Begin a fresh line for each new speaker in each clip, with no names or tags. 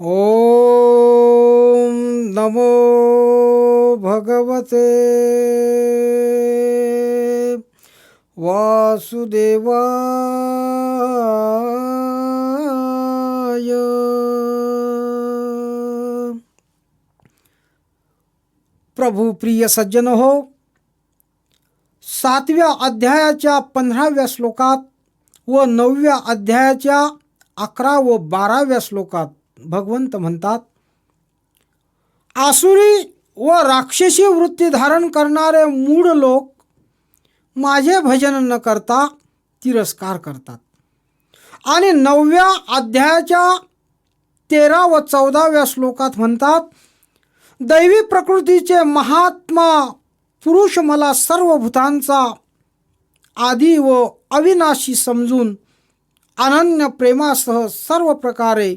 ॐ नमो भगवते। वासुदेवाय। प्रभू प्रिय सज्जन हो सातव्या अध्यायाच्या पंधराव्या श्लोकात व नवव्या अध्यायाच्या अकरा व बाराव्या श्लोकात भगवंत म्हणतात आसुरी व राक्षसी वृत्ती धारण करणारे मूळ लोक माझे भजन न करता तिरस्कार करतात. आणि नवव्या अध्यायाच्या तेरा व चौदाव्या श्लोकात म्हणतात दैवी प्रकृतीचे महात्मा पुरुष मला सर्व भूतांचा आदी व अविनाशी समजून अनन्य प्रेमासह सर्व प्रकारे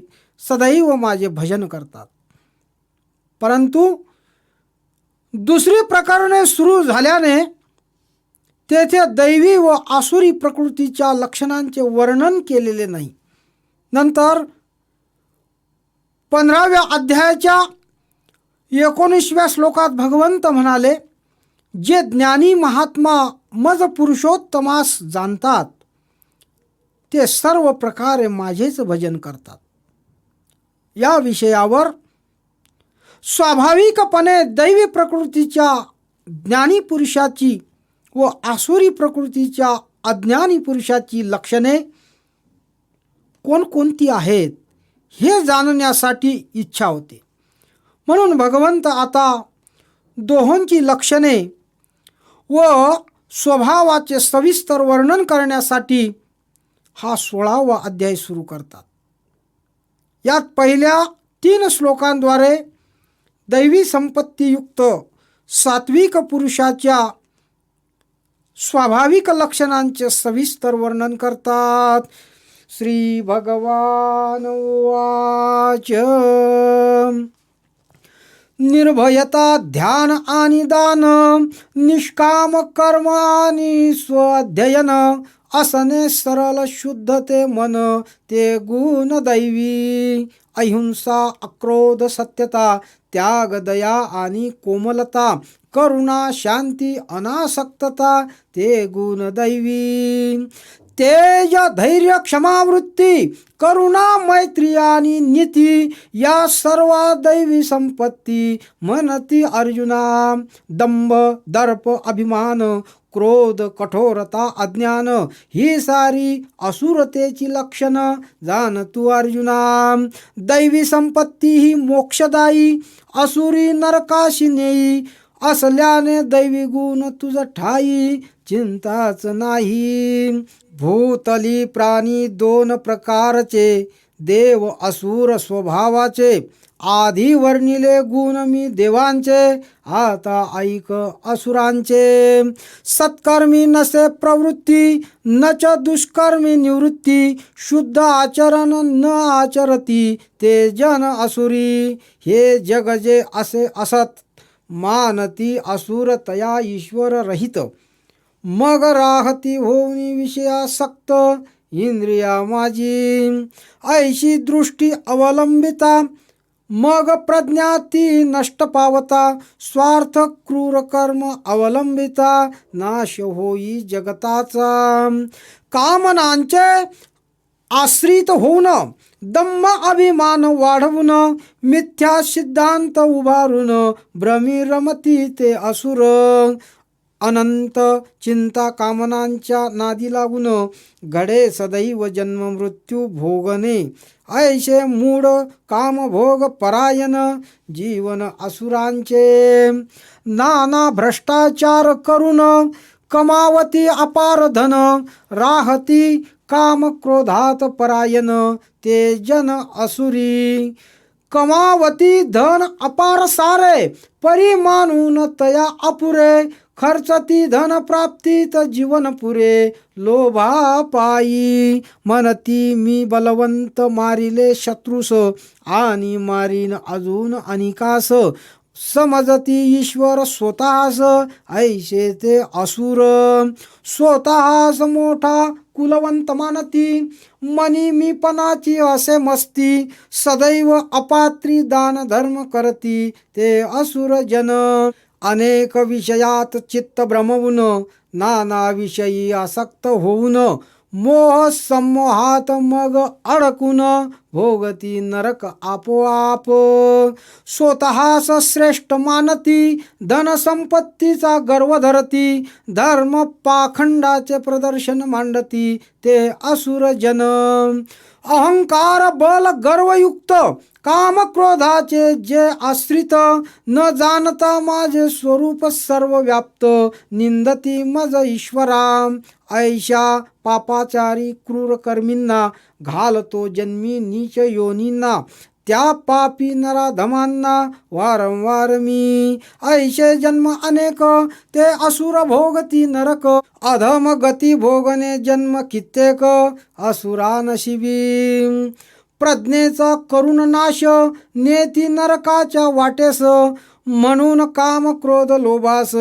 सदैव माझे भजन करतात. परंतु दुसरी प्रकरणे सुरू झाल्याने तेथे दैवी व आसुरी प्रकृतीच्या लक्षणांचे वर्णन केलेले नाही. नंतर पंधराव्या अध्यायाच्या एकोणीसव्या श्लोकात भगवंत म्हणाले जे ज्ञानी महात्मा मज पुरुषोत्तमास जाणतात ते सर्व प्रकारे माझेच भजन करतात. या विषयावर स्वाभाविकपणे दैवी प्रकृतीच्या ज्ञानी पुरुषाची व आसुरी प्रकृतीच्या अज्ञानी पुरुषाची लक्षणे कोणकोणती आहेत हे जाणण्यासाठी इच्छा होते. म्हणून भगवंत आता दोहोंची लक्षणे व स्वभावाचे सविस्तर वर्णन करण्यासाठी हा सोळावा अध्याय सुरू करतात. यात पहिल्या तीन श्लोकांद्वारे दैवी संपत्तीयुक्त सात्विक पुरुषाच्या स्वाभाविक लक्षणांचे सविस्तर वर्णन करतात. श्री भगवान वाच निर्भयता ध्यान आणि दान निष्काम कर्म आणि स्वाध्ययन असने सरळ शुद्धते मन ते गुण दैवी. अहिंसा अक्रोध सत्यता त्याग दया आणि कोमलता करुणा शांती अनासक्तता ते गुण दैवी तेज धैर्य क्षमावृत्ती करुणा मैत्री आणि नीती या सर्व दैवी संपत्ती म्हणती अर्जुना. दंभ दर्प अभिमान क्रोध कठोरता अज्ञान ही सारी असुरतेची लक्षणं जाण तू अर्जुना. दैवी संपत्ती ही मोक्षदायी असुरी नरकाशी नेई असल्याने दैवी गुण तुझ ठाई चिंताच नाही. भूतली प्राणी दोन प्रकारचे देव असुर स्वभावाचे आधी वर्णिले गुण मी देवांचे आता ऐक असुरांचे. सत्कर्मी नसे प्रवृत्ती न च दुष्कर्मी निवृत्ती शुद्ध आचरण न आचरती ते जन असुरी हे जग जे असे असत. मानती असुर तया ईश्वर रहित मग राहती होऊनी विषयासक्त इंद्रिया माझी. ऐशी दृष्टी अवलंबिता मग प्रज्ञा ती नष्ट पावता स्वार्थ क्रूर कर्म अवलंबिता नाश होई जगताचा. कामनांचे आश्रित होऊन दम्म अभिमान वाढवून मिथ्या सिद्धांत उभारून भ्रमी रमती ते असुर. अनंत चिंता कामनांच्या नादी लागून घडे सदैव जन्म मृत्यू भोगणे. ऐशे मूड कामभोग परायण जीवन असुरांचे. नाना भ्रष्टाचार करून कमावती अपार धन राहती काम क्रोधात परायण ते जन असुरी। कमावती धन अपार सारे परी मानून तया अपुरे। खर्चती धन प्राप्तीत जीवन पुरे लोभा पायी। म्हणती मी बलवंत मारिले शत्रुस आणि मारीन अजून अनिकास। समजती ईश्वर स्वतःस ऐसे ते असुर। स्वतःस मोठा कुलवंतमानती मनी मनी मीपणाची असे मस्ती सदैव अपात्री दान धर्म करती ते असुर जन. अनेक विषयात चित्त भ्रमवून नाना विषयी आसक्त होऊन मोह समोहात मग अडकून भोगती नरक आपोआप. स्वतःस श्रेष्ठ मानती धनसंपत्तीचा गर्व धरती धर्म पाखंडाचे प्रदर्शन मांडती ते असुर जन अहंकार बल गर्वयुक्त काम क्रोधाचे जे आश्रित न जाणता माझे स्वरूप सर्व व्याप्त निंदती मज ईश्वरा ऐशा पापाचारी क्रूर कर्मींना घालतो जन्मी नीच योनींना. त्या पापी नराधमांना वारंवार मी. ऐशे जन्म अनेक ते असुर भोगती नरक. अधम गती भोगने जन्म कित्येक असुरा नशिबी. प्रज्ञेचा करुण नाश नेती नरकाच्या वाटेस. म्हणून काम क्रोध लोभास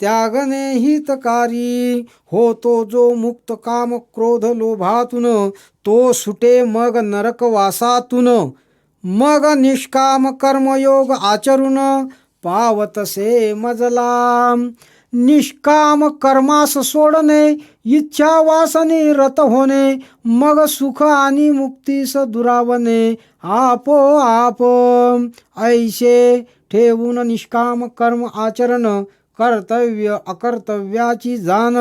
त्यागने हितकारी. होतो जो मुक्त काम क्रोध लोभातून तो सुटे मग नरकवासातून मग निष्काम कर्मयोग आचरून पावतसे मजला निष्काम कर्मास सोडणे इच्छा वासने रत होणे मग सुख आणि मुक्तीस दुरावणे आपोआप ऐसे ठेवून निष्काम कर्म आचरण कर्तव्य अकर्तव्याची जाण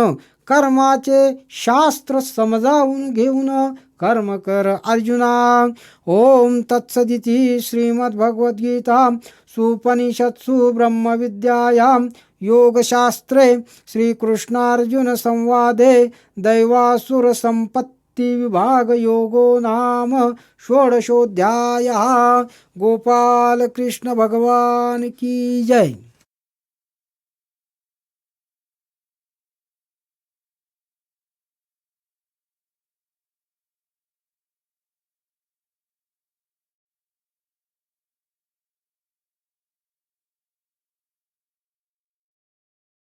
कर्माचे शास्त्र समजावून घेऊन कर्म कर अर्जुना. ओम तत्सदिती श्रीमद्भगवद्गीता सुपनिषत्सु ब्रह्मविद्यायां योगशास्त्रे श्रीकृष्णार्जुनसंवादे दैवासुरसम्पत्तिविभागयोगो नाम षोडशोऽध्यायः. गोपालकृष्णभगवान् की जय.